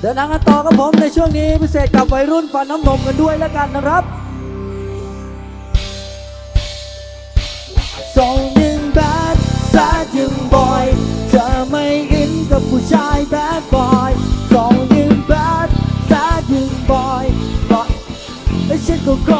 เดินทางกันต่อกับผมในช่วงนี้พิเศษกับวัยรุ่นฟันน้ำนมกันด้วยแล้วกันนะครับสองยิงแบดแซดยิงบอยเธอไม่อินกับผู้ชายแบดบอยสองยิงแบดแซดยิงบอยปล่อยและฉันก็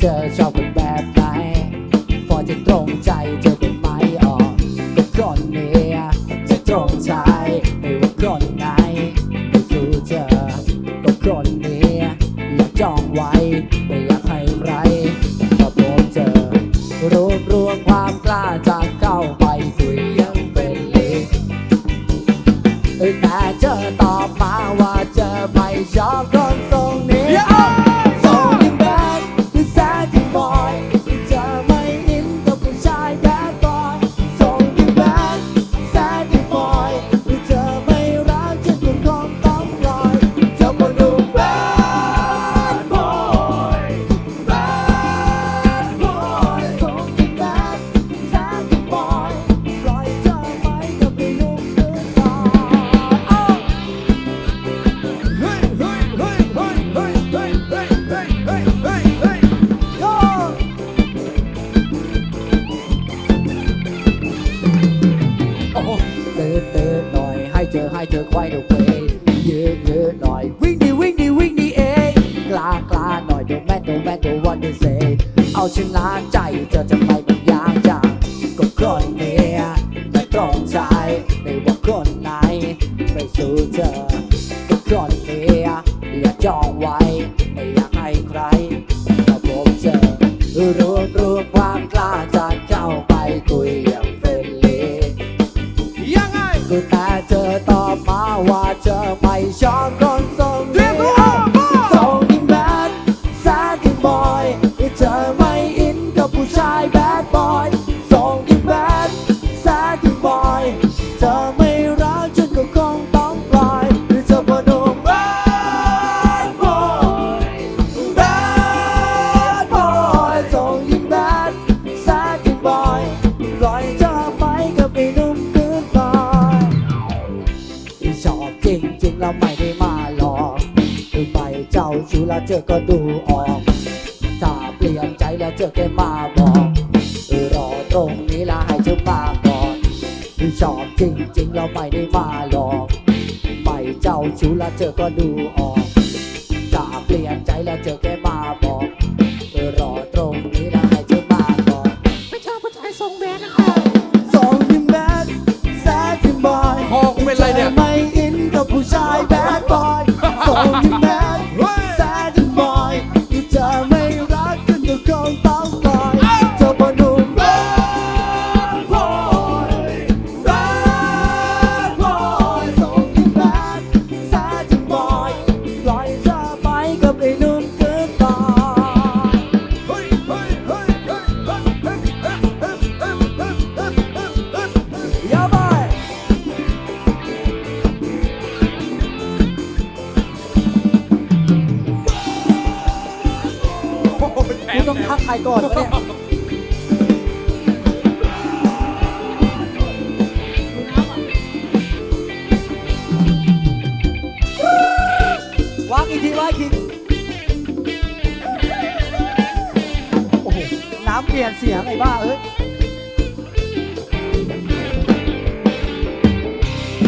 เธอชอบคนแบบไหนพอจะตรงใจเธอเป็นไหมออกกับคนนี้จะตรงใจ อให้เจอให้เจอควายเดี๋ยเวยืดยืดหน่อย วิ่งดีวิ่งดีวิ่งดีเองกล้ากล้าหน่อยดี๋ยวแม่ดี๋ยวแม่ดี๋ยววันเดี๋ยวเซเอาชนะใจเธอจะไม่เป็นอย่างจังก็คนนี้ไม่ตรงใจไม่ว่าคนไหนไม่สู้เธอก็คนนี้อย่าจองไว้ ไม่อยากให้ใครมาพบเจอร เราไม่ได้มาหลอกหรือไปเจ้าชู้แล้วเจอก็ดูออกถ้าเปลี่ยนใจแล้วเจอแค่มาบอกรอตรงนี้ละให้เธอมาก่อนชอบจริงๆ เราไม่ได้มาหลอกไปเจ้าชู้แล้วเจอก็ดูออกถ้าเปลี่ยนใจแล้วเจอแค่ shy bad boy. ต้องทักใครก่อนวะเนี่ยวางอีกทีวางอีกทีโอ้โห น้ำเปลี่ยนเสียงไอ้บ้าเอ้ย